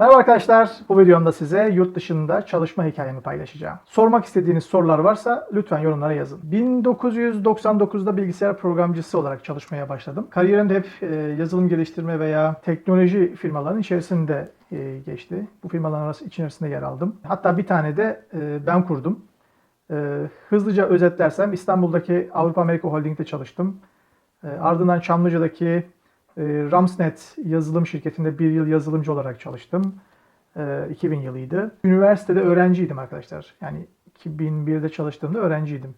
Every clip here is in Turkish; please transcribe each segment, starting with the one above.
Merhaba arkadaşlar, bu videomda size yurt dışında çalışma hikayemi paylaşacağım. Sormak istediğiniz sorular varsa lütfen yorumlara yazın. 1999'da bilgisayar programcısı olarak çalışmaya başladım. Kariyerim de hep e, yazılım geliştirme veya teknoloji firmalarının içerisinde e, geçti. Bu firmaların içerisinde yer aldım. Hatta bir tane de e, ben kurdum. Hızlıca özetlersem İstanbul'daki Avrupa Amerika Holding'de çalıştım. Ardından Çamlıca'daki Ramsnet yazılım şirketinde bir yıl yazılımcı olarak çalıştım. E, 2000 yılıydı. Üniversitede öğrenciydim arkadaşlar. Yani 2001'de çalıştığımda öğrenciydim.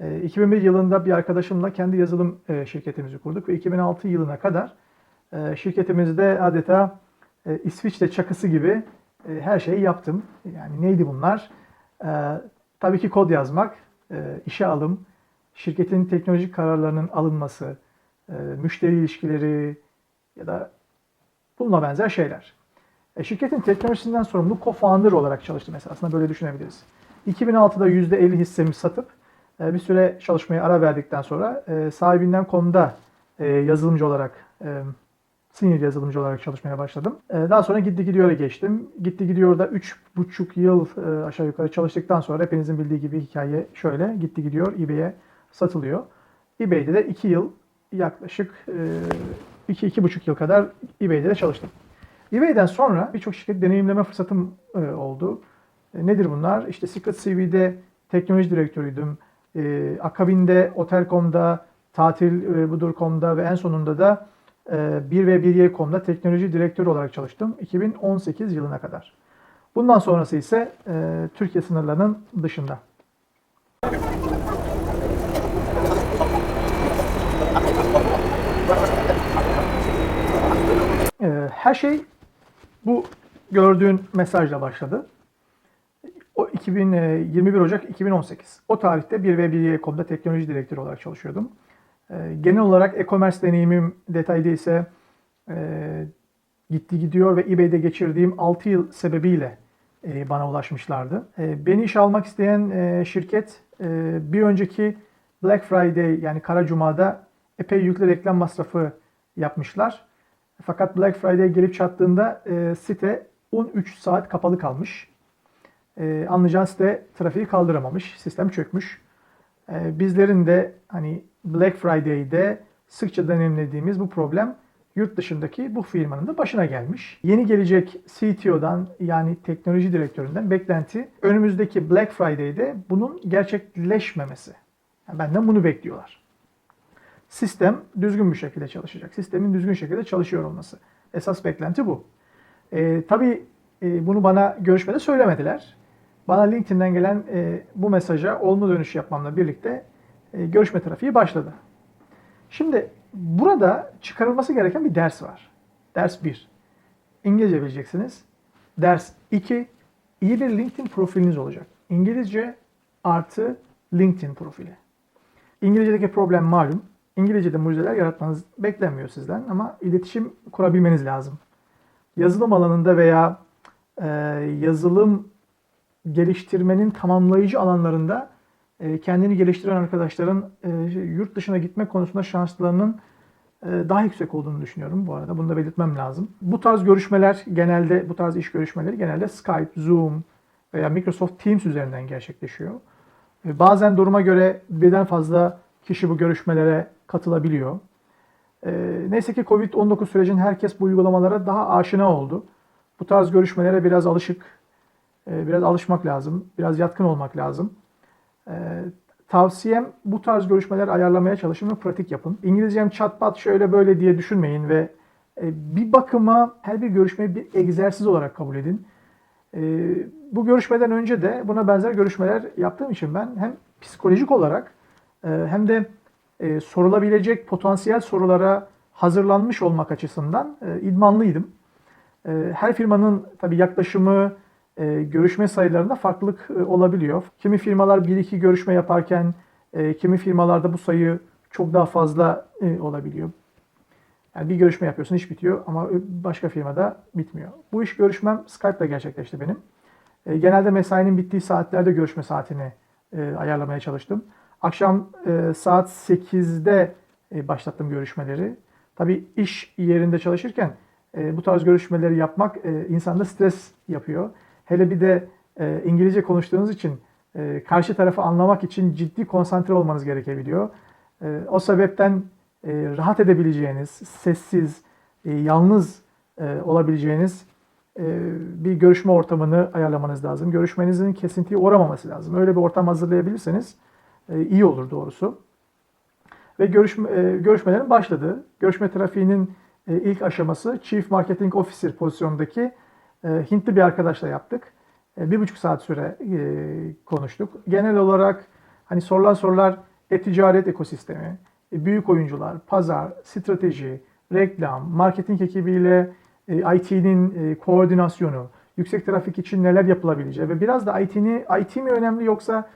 E, 2001 yılında bir arkadaşımla kendi yazılım e, şirketimizi kurduk ve 2006 yılına kadar e, şirketimizde adeta e, İsviçre çakısı gibi her şeyi yaptım. Yani neydi bunlar? Tabii ki kod yazmak, işe alım, şirketin teknolojik kararlarının alınması, müşteri ilişkileri ya da bununla benzer şeyler. E, şirketin teknolojisinden sorumlu co-founder olarak çalıştım mesela. Aslında böyle düşünebiliriz. 2006'da %50 hissemi satıp e, bir süre çalışmaya ara verdikten sonra e, sahibinden.com'da e, yazılımcı olarak e, senior yazılımcı olarak çalışmaya başladım. E, daha sonra gitti gidiyor'a geçtim. Gitti gidiyor da 3,5 yıl e, aşağı yukarı çalıştıktan sonra hepinizin bildiği gibi hikaye şöyle. Gitti gidiyor eBay'e satılıyor. eBay'de de 2 yıl yaklaşık 2-2,5 yıl kadar eBay'de de çalıştım. eBay'den sonra birçok şirket deneyimleme fırsatım oldu. E, Nedir bunlar? İşte Secret CV'de teknoloji direktörüydüm. Akabinde Otel.com'da, Tatil.budur.com'da ve en sonunda da e, 1 ve 1Y.com'da teknoloji direktörü olarak çalıştım 2018 yılına kadar. Bundan sonrası ise Türkiye sınırlarının dışında. Ee, her şey bu gördüğün mesajla başladı. O 2021 Ocak 2018. O tarihte 1 ve 1.com'da teknoloji direktörü olarak çalışıyordum. Ee, Genel olarak e-commerce deneyimim detaylı ise e, gitti gidiyor ve eBay'de geçirdiğim 6 yıl sebebiyle e, bana ulaşmışlardı. E, Beni işe almak isteyen e, şirket e, bir önceki Black Friday yani Kara Cuma'da epey yüklü reklam masrafı yapmışlar. Fakat Black Friday gelip çattığında e, site 13 saat kapalı kalmış. E, anlayacağın site trafiği kaldıramamış. Sistem çökmüş. E, bizlerin de hani Black Friday'de sıkça deneyimlediğimiz bu problem yurt dışındaki bu firmanın da başına gelmiş. Yeni gelecek CTO'dan yani teknoloji direktöründen beklenti önümüzdeki Black Friday'de bunun gerçekleşmemesi. Yani benden bunu bekliyorlar sistem düzgün bir şekilde çalışacak. Sistemin düzgün şekilde çalışıyor olması. Esas beklenti bu. E, tabii e, bunu bana görüşmede söylemediler. Bana LinkedIn'den gelen e, bu mesaja olumlu dönüş yapmamla birlikte e, görüşme trafiği başladı. Şimdi burada çıkarılması gereken bir ders var. Ders 1. İngilizce bileceksiniz. Ders 2. iyi bir LinkedIn profiliniz olacak. İngilizce artı LinkedIn profili. İngilizce'deki problem malum. İngilizce'de mucizeler yaratmanız beklenmiyor sizden ama iletişim kurabilmeniz lazım. Yazılım alanında veya e, yazılım geliştirmenin tamamlayıcı alanlarında e, kendini geliştiren arkadaşların e, yurt dışına gitme konusunda şanslarının e, daha yüksek olduğunu düşünüyorum bu arada. Bunu da belirtmem lazım. Bu tarz görüşmeler genelde, bu tarz iş görüşmeleri genelde Skype, Zoom veya Microsoft Teams üzerinden gerçekleşiyor. E, bazen duruma göre birden fazla kişi bu görüşmelere katılabiliyor. E, neyse ki Covid-19 sürecin herkes bu uygulamalara daha aşina oldu. Bu tarz görüşmelere biraz alışık, e, biraz alışmak lazım, biraz yatkın olmak lazım. E, tavsiyem bu tarz görüşmeler ayarlamaya çalışın ve pratik yapın. İngilizcem çatpat şöyle böyle diye düşünmeyin ve e, bir bakıma her bir görüşmeyi bir egzersiz olarak kabul edin. E, bu görüşmeden önce de buna benzer görüşmeler yaptığım için ben hem psikolojik olarak e, hem de e, sorulabilecek potansiyel sorulara hazırlanmış olmak açısından e, idmanlıydım. E, her firmanın tabii yaklaşımı, e, görüşme sayılarında farklılık e, olabiliyor. Kimi firmalar 1-2 görüşme yaparken, e, kimi firmalarda bu sayı çok daha fazla e, olabiliyor. Yani bir görüşme yapıyorsun iş bitiyor ama başka firmada bitmiyor. Bu iş görüşmem Skype'la gerçekleşti benim. E, genelde mesainin bittiği saatlerde görüşme saatini e, ayarlamaya çalıştım. Akşam e, saat 8'de e, başlattım görüşmeleri. Tabii iş yerinde çalışırken e, bu tarz görüşmeleri yapmak e, insanda stres yapıyor. Hele bir de e, İngilizce konuştuğunuz için e, karşı tarafı anlamak için ciddi konsantre olmanız gerekebiliyor. E, o sebepten e, rahat edebileceğiniz, sessiz, e, yalnız e, olabileceğiniz e, bir görüşme ortamını ayarlamanız lazım. Görüşmenizin kesintiye uğramaması lazım. Öyle bir ortam hazırlayabilirseniz e, iyi olur doğrusu. Ve görüşme, e, görüşmelerin başladı. Görüşme trafiğinin e, ilk aşaması Chief Marketing Officer pozisyondaki e, Hintli bir arkadaşla yaptık. Bir buçuk saat süre konuştuk. Genel olarak hani sorulan sorular e-ticaret ekosistemi, büyük oyuncular, pazar, strateji, reklam, marketing ekibiyle e, IT'nin koordinasyonu, yüksek trafik için neler yapılabileceği ve biraz da IT'ni IT mi önemli yoksa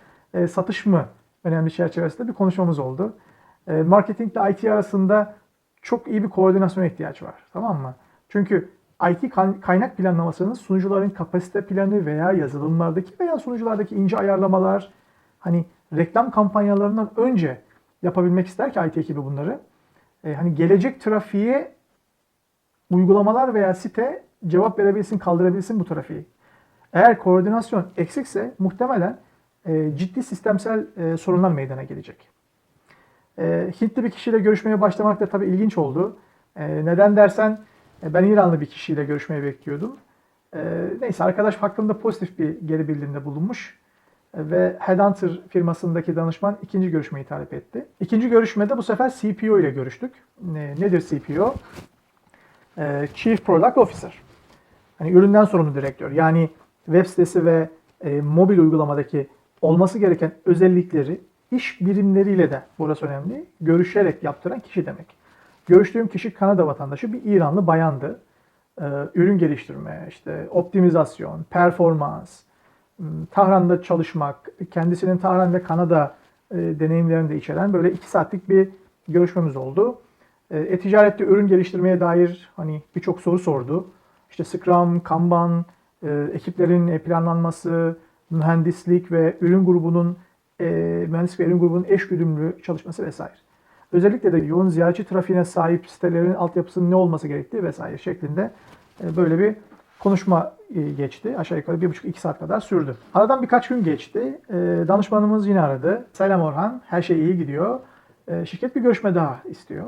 satış mı önemli çerçevesinde bir konuşmamız oldu. E, marketing ile IT arasında çok iyi bir koordinasyona ihtiyaç var. Tamam mı? Çünkü IT kaynak planlamasının sunucuların kapasite planı veya yazılımlardaki veya sunuculardaki ince ayarlamalar hani reklam kampanyalarından önce yapabilmek ister ki IT ekibi bunları. E, hani gelecek trafiğe uygulamalar veya site cevap verebilsin, kaldırabilsin bu trafiği. Eğer koordinasyon eksikse muhtemelen e, ciddi sistemsel e, sorunlar meydana gelecek. E, Hintli bir kişiyle görüşmeye başlamak da tabii ilginç oldu. Neden dersen ben İranlı bir kişiyle görüşmeyi bekliyordum. Neyse arkadaş hakkında pozitif bir geri bildirimde bulunmuş ve Headhunter firmasındaki danışman ikinci görüşmeyi talep etti. İkinci görüşmede bu sefer CPO ile görüştük. Ne, nedir CPO? Chief Product Officer. Hani üründen sorumlu direktör. Yani web sitesi ve e, mobil uygulamadaki olması gereken özellikleri iş birimleriyle de burası önemli. Görüşerek yaptıran kişi demek. Görüştüğüm kişi Kanada vatandaşı bir İranlı bayandı. Ee, ürün geliştirme, işte optimizasyon, performans, Tahran'da çalışmak, kendisinin Tahran ve Kanada e, deneyimlerini de içeren böyle iki saatlik bir görüşmemiz oldu. E, e-ticarette ürün geliştirmeye dair hani birçok soru sordu. İşte Scrum, Kanban, e, ekiplerin planlanması, mühendislik ve ürün grubunun e, mühendislik ve ürün grubunun eş güdümlü çalışması vesaire. Özellikle de yoğun ziyaretçi trafiğine sahip sitelerin altyapısının ne olması gerektiği vesaire şeklinde e, böyle bir konuşma e, geçti. Aşağı yukarı bir buçuk iki saat kadar sürdü. Aradan birkaç gün geçti. E, danışmanımız yine aradı. Selam Orhan, her şey iyi gidiyor. E, şirket bir görüşme daha istiyor.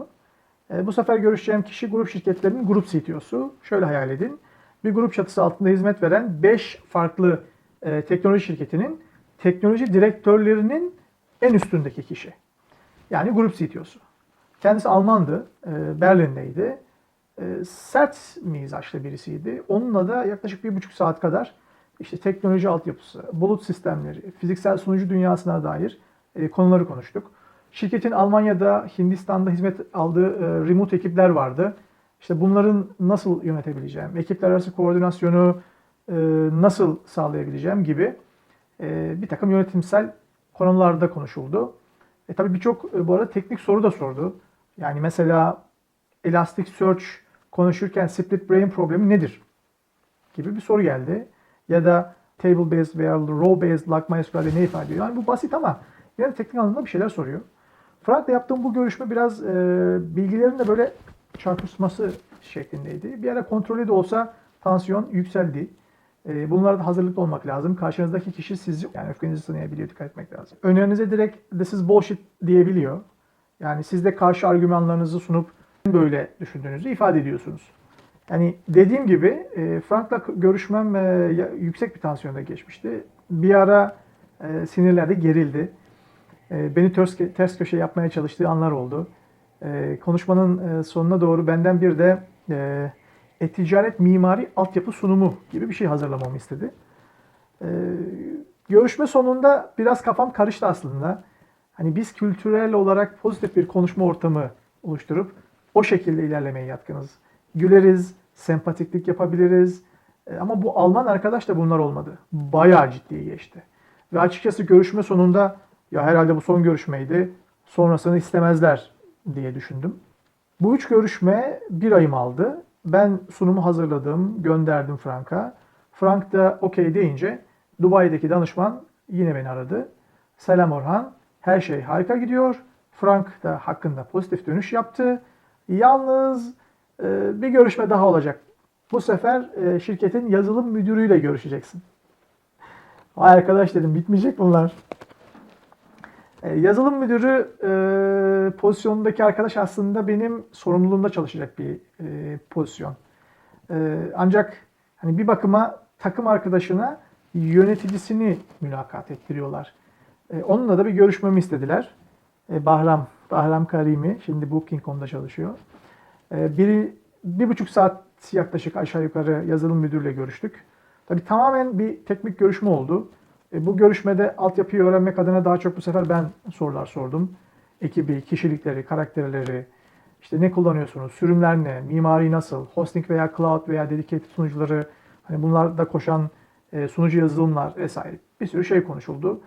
Bu sefer görüşeceğim kişi grup şirketlerinin grup CTO'su. Şöyle hayal edin. Bir grup çatısı altında hizmet veren 5 farklı teknoloji şirketinin teknoloji direktörlerinin en üstündeki kişi. Yani grup CTO'su. Kendisi Almandı, Berlin'deydi. Sert mizaçlı birisiydi. Onunla da yaklaşık bir buçuk saat kadar işte teknoloji altyapısı, bulut sistemleri, fiziksel sunucu dünyasına dair konuları konuştuk. Şirketin Almanya'da, Hindistan'da hizmet aldığı remote ekipler vardı. İşte bunların nasıl yönetebileceğim, ekipler arası koordinasyonu nasıl sağlayabileceğim gibi bir takım yönetimsel konularda konuşuldu. E tabii birçok bu arada teknik soru da sordu. Yani mesela Elasticsearch konuşurken split brain problemi nedir? gibi bir soru geldi. Ya da table based veya row based like MySQL'de ne ifade ediyor? Yani bu basit ama yine teknik anlamda bir şeyler soruyor. Frank'la yaptığım bu görüşme biraz e, bilgilerin de böyle çarpışması şeklindeydi. Bir ara kontrollü de olsa tansiyon yükseldi. E, bunlara da hazırlıklı olmak lazım. Karşınızdaki kişi sizi yani öfkenizi sınayabiliyor. Dikkat etmek lazım. Önerinize direkt this is bullshit diyebiliyor. Yani siz de karşı argümanlarınızı sunup böyle düşündüğünüzü ifade ediyorsunuz. Yani dediğim gibi e, Frank'la görüşmem e, yüksek bir tansiyonda geçmişti. Bir ara e, sinirlerde gerildi. Beni ters, ters köşe yapmaya çalıştığı anlar oldu. Konuşmanın sonuna doğru benden bir de e-ticaret mimari altyapı sunumu gibi bir şey hazırlamamı istedi. E, görüşme sonunda biraz kafam karıştı aslında. Hani biz kültürel olarak pozitif bir konuşma ortamı oluşturup o şekilde ilerlemeye yatkınız. Güleriz, sempatiklik yapabiliriz. E, ama bu Alman arkadaş da bunlar olmadı. Bayağı ciddi geçti. Ve açıkçası görüşme sonunda ya herhalde bu son görüşmeydi. Sonrasını istemezler diye düşündüm. Bu üç görüşme bir ayım aldı. Ben sunumu hazırladım, gönderdim Frank'a. Frank da okey deyince Dubai'deki danışman yine beni aradı. Selam Orhan, her şey harika gidiyor. Frank da hakkında pozitif dönüş yaptı. Yalnız e, bir görüşme daha olacak Bu sefer e, şirketin yazılım müdürüyle görüşeceksin. Vay arkadaş dedim bitmeyecek bunlar. E, yazılım müdürü e, pozisyonundaki arkadaş aslında benim sorumluluğumda çalışacak bir e, pozisyon. E, ancak hani bir bakıma takım arkadaşına yöneticisini mülakat ettiriyorlar. E, onunla da bir görüşmemi istediler. E, Bahram, Bahram Karimi şimdi Booking.com'da çalışıyor. E, bir, bir buçuk saat yaklaşık aşağı yukarı yazılım müdürüyle görüştük. Tabii tamamen bir teknik görüşme oldu. E, bu görüşmede altyapıyı öğrenmek adına daha çok bu sefer ben sorular sordum. Ekibi, kişilikleri, karakterleri, işte ne kullanıyorsunuz, sürümler ne, mimari nasıl, hosting veya cloud veya dedicated sunucuları, hani bunlarda koşan e, sunucu yazılımlar vesaire bir sürü şey konuşuldu.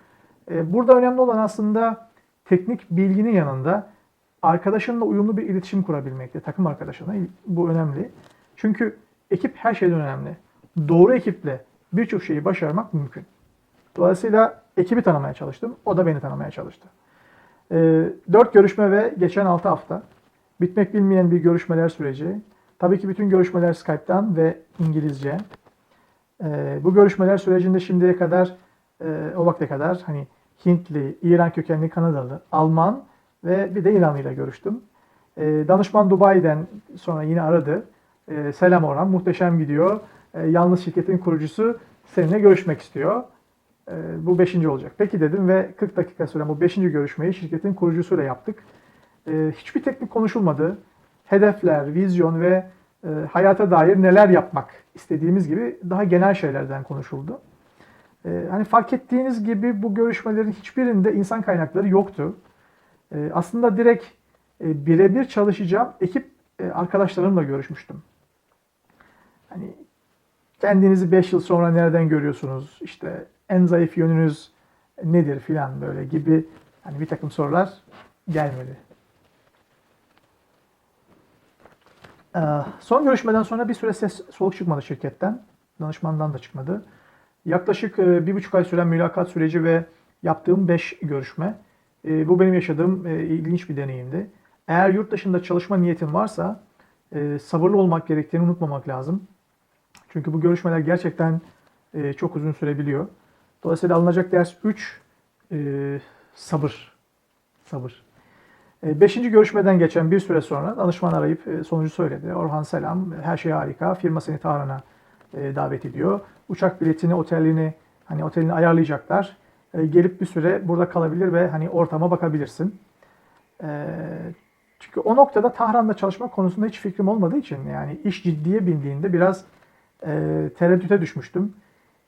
E, burada önemli olan aslında teknik bilginin yanında arkadaşınla uyumlu bir iletişim kurabilmekte, takım arkadaşına. Bu önemli. Çünkü ekip her şeyden önemli. Doğru ekiple birçok şeyi başarmak mümkün. Dolayısıyla ekibi tanımaya çalıştım. O da beni tanımaya çalıştı. E, 4 görüşme ve geçen 6 hafta. Bitmek bilmeyen bir görüşmeler süreci. Tabii ki bütün görüşmeler Skype'tan ve İngilizce. E, bu görüşmeler sürecinde şimdiye kadar, e, o vakte kadar hani Hintli, İran kökenli Kanadalı, Alman ve bir de İranlı ile görüştüm. E, danışman Dubai'den sonra yine aradı. E, selam Orhan, muhteşem gidiyor. E, yalnız şirketin kurucusu seninle görüşmek istiyor. E, bu beşinci olacak. Peki dedim ve 40 dakika süren bu beşinci görüşmeyi şirketin kurucusuyla yaptık. E, hiçbir teknik konuşulmadı. Hedefler, vizyon ve e, hayata dair neler yapmak istediğimiz gibi daha genel şeylerden konuşuldu. E, hani fark ettiğiniz gibi bu görüşmelerin hiçbirinde insan kaynakları yoktu. E, aslında direkt e, birebir çalışacağım ekip e, arkadaşlarımla görüşmüştüm. Hani kendinizi 5 yıl sonra nereden görüyorsunuz? İşte en zayıf yönünüz nedir filan böyle gibi hani bir takım sorular gelmedi. Ee, Son görüşmeden sonra bir süre ses soluk çıkmadı şirketten. Danışmandan da çıkmadı. Yaklaşık e, bir buçuk ay süren mülakat süreci ve yaptığım beş görüşme. E, Bu benim yaşadığım e, ilginç bir deneyimdi. Eğer yurt dışında çalışma niyetin varsa e, sabırlı olmak gerektiğini unutmamak lazım. Çünkü bu görüşmeler gerçekten e, çok uzun sürebiliyor. Dolayısıyla alınacak ders 3 e, sabır. Sabır. E, Beşinci görüşmeden geçen bir süre sonra danışman arayıp e, sonucu söyledi. Orhan selam, her şey harika. Firma seni Tahran'a e, davet ediyor. Uçak biletini, otelini, hani otelini ayarlayacaklar. E, Gelip bir süre burada kalabilir ve hani ortama bakabilirsin. E, Çünkü o noktada Tahran'da çalışma konusunda hiç fikrim olmadığı için yani iş ciddiye bindiğinde biraz e, tereddüte düşmüştüm.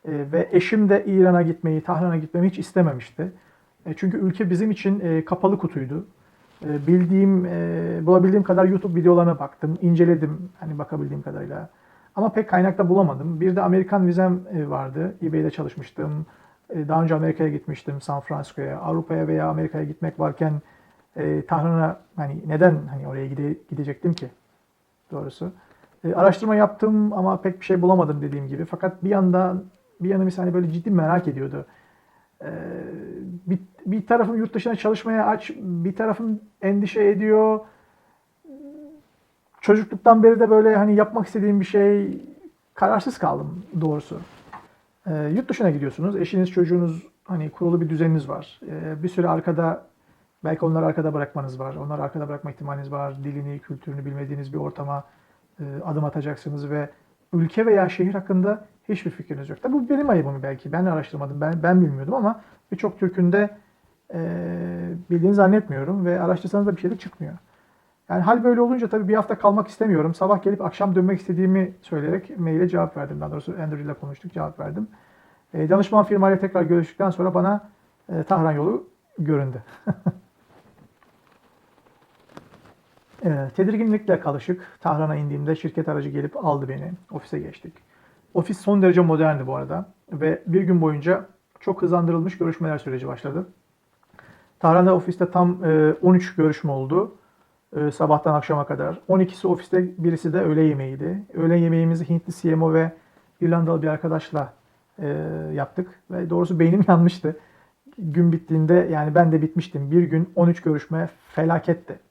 E, ve eşim de İran'a gitmeyi, Tahran'a gitmemi hiç istememişti. E, çünkü ülke bizim için e, kapalı kutuydu. E, bildiğim, e, bulabildiğim kadar YouTube videolarına baktım, inceledim hani bakabildiğim kadarıyla. Ama pek kaynakta bulamadım. Bir de Amerikan vizem e, vardı. eBay'de çalışmıştım. E, daha önce Amerika'ya gitmiştim, San Francisco'ya. Avrupa'ya veya Amerika'ya gitmek varken e, Tahran'a hani neden hani oraya gide, gidecektim ki doğrusu. E, araştırma yaptım ama pek bir şey bulamadım dediğim gibi. Fakat bir yandan bir yanım hani böyle ciddi merak ediyordu. E, bir, bir tarafım yurt dışına çalışmaya aç, bir tarafım endişe ediyor. Çocukluktan beri de böyle hani yapmak istediğim bir şey kararsız kaldım doğrusu. E, yurt dışına gidiyorsunuz. Eşiniz, çocuğunuz hani kurulu bir düzeniniz var. E, bir süre arkada belki onları arkada bırakmanız var. Onları arkada bırakma ihtimaliniz var. Dilini, kültürünü bilmediğiniz bir ortama adım atacaksınız ve ülke veya şehir hakkında hiçbir fikriniz yok. Tabii bu benim ayıbım belki. Ben araştırmadım, ben, ben bilmiyordum ama birçok Türk'ün de e, bildiğini zannetmiyorum ve araştırsanız da bir şey de çıkmıyor. Yani hal böyle olunca tabii bir hafta kalmak istemiyorum. Sabah gelip akşam dönmek istediğimi söyleyerek maile cevap verdim. Daha doğrusu Andrew ile konuştuk, cevap verdim. E, danışman firmayla tekrar görüştükten sonra bana e, Tahran yolu göründü. E, tedirginlikle kalışık. Tahran'a indiğimde şirket aracı gelip aldı beni. Ofise geçtik. Ofis son derece moderndi bu arada. Ve bir gün boyunca çok hızlandırılmış görüşmeler süreci başladı. Tahran'da ofiste tam e, 13 görüşme oldu. E, sabahtan akşama kadar. 12'si ofiste, birisi de öğle yemeğiydi. Öğle yemeğimizi Hintli CMO ve İrlandalı bir arkadaşla e, yaptık. Ve doğrusu beynim yanmıştı. Gün bittiğinde yani ben de bitmiştim. Bir gün 13 görüşme felaketti.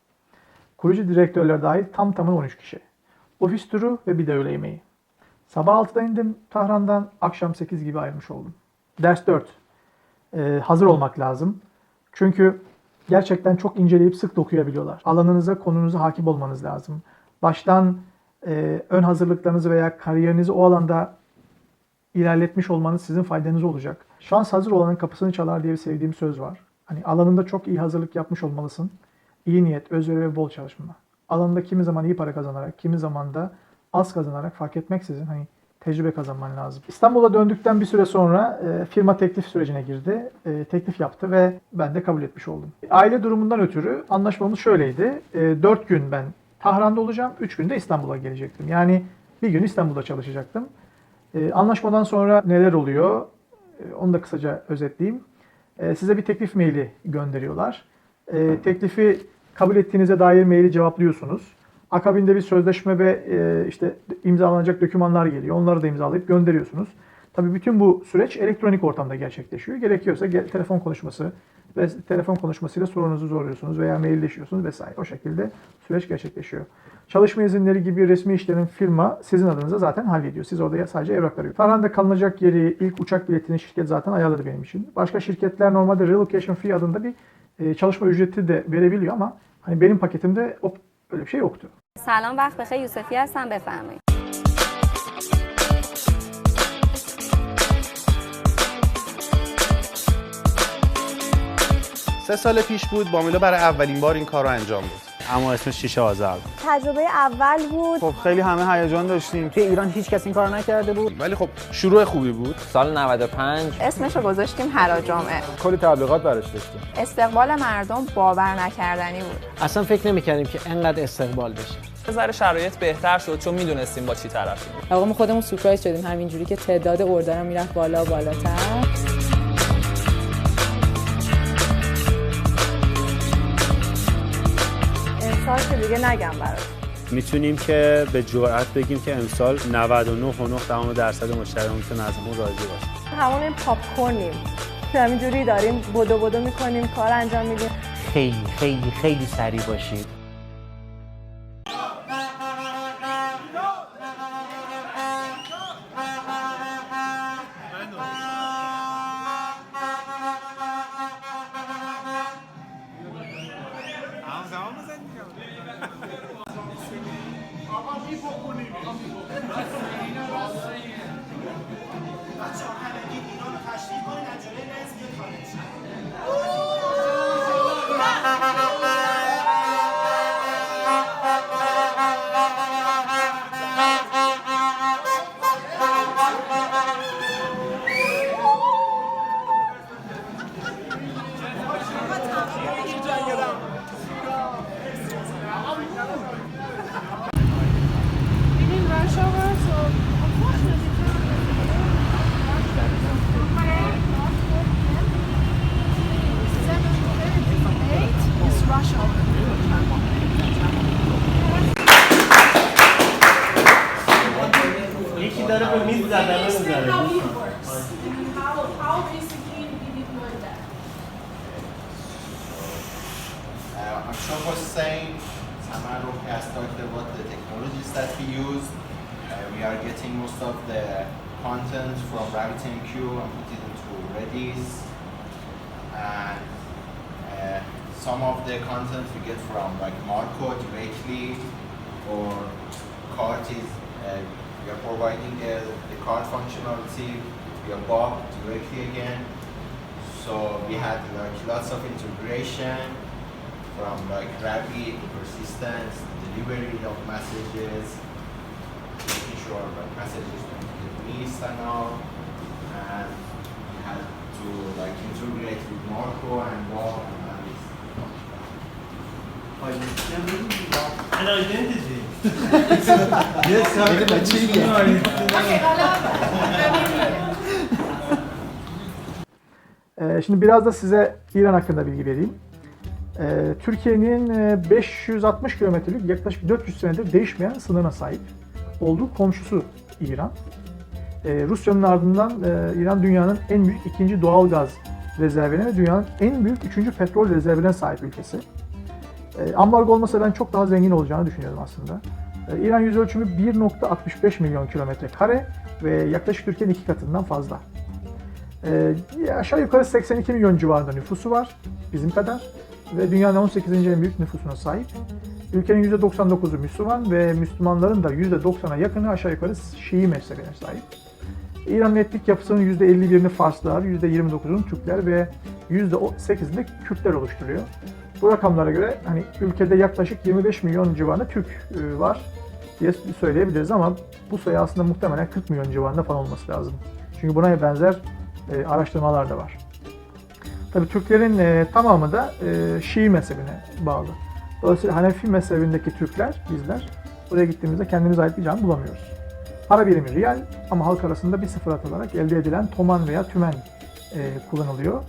Kurucu direktörler dahil tam tamına 13 kişi. Ofis turu ve bir de öğle yemeği. Sabah 6'da indim Tahran'dan, akşam 8 gibi ayrılmış oldum. Ders 4. Ee, hazır olmak lazım. Çünkü gerçekten çok inceleyip sık dokuyabiliyorlar. Alanınıza, konunuza hakim olmanız lazım. Baştan e, ön hazırlıklarınızı veya kariyerinizi o alanda ilerletmiş olmanız sizin faydanız olacak. Şans hazır olanın kapısını çalar diye bir sevdiğim söz var. Hani alanında çok iyi hazırlık yapmış olmalısın. İyi niyet, özveri ve bol çalışma. Alanında kimi zaman iyi para kazanarak, kimi zaman da az kazanarak fark etmeksizin hani tecrübe kazanman lazım. İstanbul'a döndükten bir süre sonra e, firma teklif sürecine girdi. E, teklif yaptı ve ben de kabul etmiş oldum. Aile durumundan ötürü anlaşmamız şöyleydi. E, 4 gün ben Tahran'da olacağım, 3 gün de İstanbul'a gelecektim. Yani bir gün İstanbul'da çalışacaktım. E, anlaşmadan sonra neler oluyor? E, onu da kısaca özetleyeyim. E, size bir teklif maili gönderiyorlar. E, teklifi kabul ettiğinize dair maili cevaplıyorsunuz. Akabinde bir sözleşme ve e, işte imzalanacak dokümanlar geliyor. Onları da imzalayıp gönderiyorsunuz. Tabii bütün bu süreç elektronik ortamda gerçekleşiyor. Gerekiyorsa ge- telefon konuşması ve telefon konuşmasıyla sorununuzu soruyorsunuz veya mailleşiyorsunuz vesaire. O şekilde süreç gerçekleşiyor. Çalışma izinleri gibi resmi işlerin firma sizin adınıza zaten hallediyor. Siz orada sadece evrakları yok. Tahran'da kalınacak yeri, ilk uçak biletini şirket zaten ayarladı benim için. Başka şirketler normalde relocation fee adında bir e, çalışma ücreti de verebiliyor ama hani benim paketimde o, öyle bir şey yoktu. سلام وقت بخیر یوسفی هستم بفرمایید سه سال پیش بود بامیلا برای اولین بار این کار رو انجام داد اما اسمش شیشه آذر. تجربه اول بود. خب خیلی همه هیجان داشتیم. توی ایران هیچ کس این کار نکرده بود. ولی خب شروع خوبی بود. سال 95 اسمش رو گذاشتیم هرا جامعه کلی تبلیغات براش داشتیم. استقبال مردم باور نکردنی بود. اصلا فکر نمی‌کردیم که انقدر استقبال بشه. ذره شرایط بهتر شد چون می‌دونستیم با چی طرفیم آقا ما خودمون سورپرایز شدیم همینجوری که تعداد اوردرم می‌رفت بالا و بالاتر. که دیگه نگم برات. می‌تونیم که به جرئت بگیم که امسال 99.9 درصد مشتریان می‌تونن از اون راضی باشن همون این پاپ کورنیم که همینجوری داریم بدو بدو می‌کنیم کار انجام میدیم. خیلی خیلی خیلی سریع باشید. Again. So we had like lots of integration from like rapid to persistence, delivery of messages, making sure like messages don't get missed and all. And we had to like integrate with Marco and Bob and Alice. An identity. yes, Ee, Şimdi biraz da size İran hakkında bilgi vereyim. Ee, Türkiye'nin e, 560 kilometrelik yaklaşık 400 senedir değişmeyen sınırına sahip olduğu komşusu İran. Ee, Rusya'nın ardından e, İran dünyanın en büyük ikinci doğal gaz rezervine ve dünyanın en büyük üçüncü petrol rezervine sahip ülkesi. Ee, Ambargo olmasa ben çok daha zengin olacağını düşünüyorum aslında. E, İran yüz ölçümü 1.65 milyon kilometre kare ve yaklaşık Türkiye'nin iki katından fazla. E, aşağı yukarı 82 milyon civarında nüfusu var, bizim kadar. Ve dünyanın 18. en büyük nüfusuna sahip. Ülkenin %99'u Müslüman ve Müslümanların da %90'a yakını aşağı yukarı Şii mezhebine sahip. İran'ın etnik yapısının %51'ini Farslar, %29'unu Türkler ve %8'ini Kürtler oluşturuyor. Bu rakamlara göre hani ülkede yaklaşık 25 milyon civarında Türk e, var diye söyleyebiliriz ama bu sayı aslında muhtemelen 40 milyon civarında falan olması lazım. Çünkü buna benzer e, araştırmalar da var. Tabii Türklerin e, tamamı da e, Şii mezhebine bağlı. Dolayısıyla Hanefi mezhebindeki Türkler, bizler buraya gittiğimizde kendimize ait bir can bulamıyoruz. Para birimi riyal ama halk arasında bir sıfır atılarak elde edilen toman veya tümen e, kullanılıyor.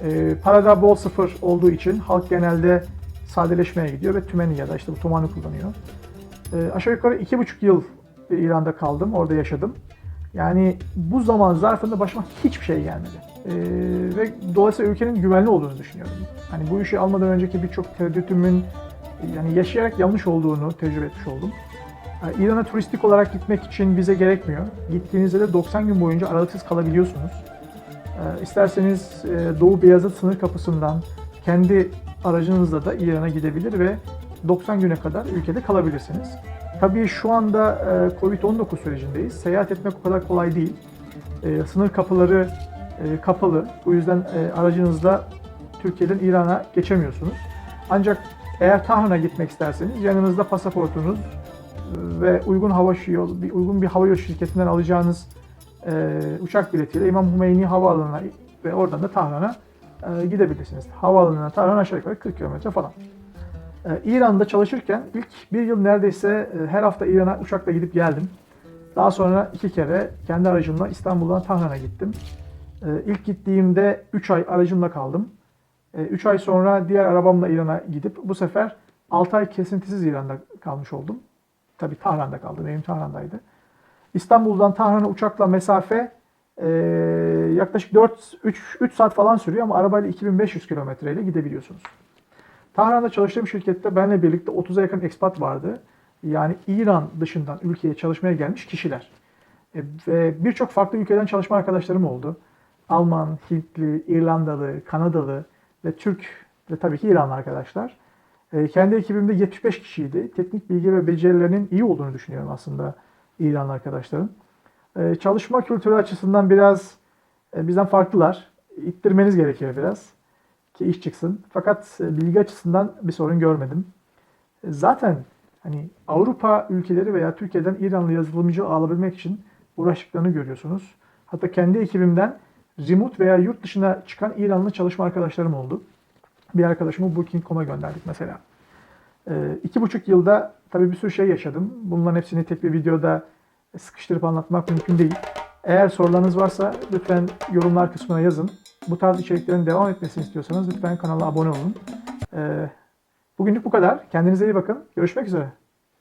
E, parada bol sıfır olduğu için halk genelde sadeleşmeye gidiyor ve tümeni ya da işte bu tomanı kullanıyor. E, aşağı yukarı iki buçuk yıl İran'da kaldım, orada yaşadım. Yani bu zaman zarfında başıma hiçbir şey gelmedi. E, ve dolayısıyla ülkenin güvenli olduğunu düşünüyorum. Hani bu işi almadan önceki birçok tereddütümün yani yaşayarak yanlış olduğunu tecrübe etmiş oldum. Yani İran'a turistik olarak gitmek için vize gerekmiyor. Gittiğinizde de 90 gün boyunca aralıksız kalabiliyorsunuz. Ee, İsterseniz e, Doğu Beyazıt sınır kapısından kendi aracınızla da İran'a gidebilir ve 90 güne kadar ülkede kalabilirsiniz. Tabii şu anda e, Covid-19 sürecindeyiz. Seyahat etmek o kadar kolay değil. E, Sınır kapıları e, kapalı. Bu yüzden aracınızla Türkiye'den İran'a geçemiyorsunuz. Ancak eğer Tahran'a gitmek isterseniz yanınızda pasaportunuz ve uygun hava yol, bir uygun bir hava yolu şirketinden alacağınız uçak biletiyle İmam Hümeyni Havaalanı'na ve oradan da Tahran'a gidebilirsiniz. Havaalanına Tahran aşağı yukarı 40 kilometre falan. E, İran'da çalışırken ilk bir yıl neredeyse e, her hafta İran'a uçakla gidip geldim. Daha sonra iki kere kendi aracımla İstanbul'dan Tahran'a gittim. E, ilk gittiğimde 3 ay aracımla kaldım. 3 ay sonra diğer arabamla İran'a gidip bu sefer 6 ay kesintisiz İran'da kalmış oldum. Tabii Tahran'da kaldım. Evim Tahran'daydı. İstanbul'dan Tahran'a uçakla mesafe e, yaklaşık 4 3 3 saat falan sürüyor ama arabayla 2500 kilometreyle gidebiliyorsunuz. Tahran'da çalıştığım şirkette benle birlikte 30'a yakın expat vardı. Yani İran dışından ülkeye çalışmaya gelmiş kişiler. E, birçok farklı ülkeden çalışma arkadaşlarım oldu. Alman, Hintli, İrlandalı, Kanadalı ve Türk ve tabii ki İranlı arkadaşlar. E, kendi ekibimde 75 kişiydi. Teknik bilgi ve becerilerinin iyi olduğunu düşünüyorum aslında İranlı arkadaşların. E, çalışma kültürü açısından biraz e, bizden farklılar. İttirmeniz gerekiyor biraz ki iş çıksın. Fakat e, bilgi açısından bir sorun görmedim. E, Zaten hani Avrupa ülkeleri veya Türkiye'den İranlı yazılımcı alabilmek için uğraştıklarını görüyorsunuz. Hatta kendi ekibimden remote veya yurt dışına çıkan İranlı çalışma arkadaşlarım oldu. Bir arkadaşımı Booking.com'a gönderdik mesela. Ee, iki buçuk yılda tabii bir sürü şey yaşadım. Bunların hepsini tek bir videoda sıkıştırıp anlatmak mümkün değil. Eğer sorularınız varsa lütfen yorumlar kısmına yazın. Bu tarz içeriklerin devam etmesini istiyorsanız lütfen kanala abone olun. Ee, bugünlük bu kadar. Kendinize iyi bakın. Görüşmek üzere.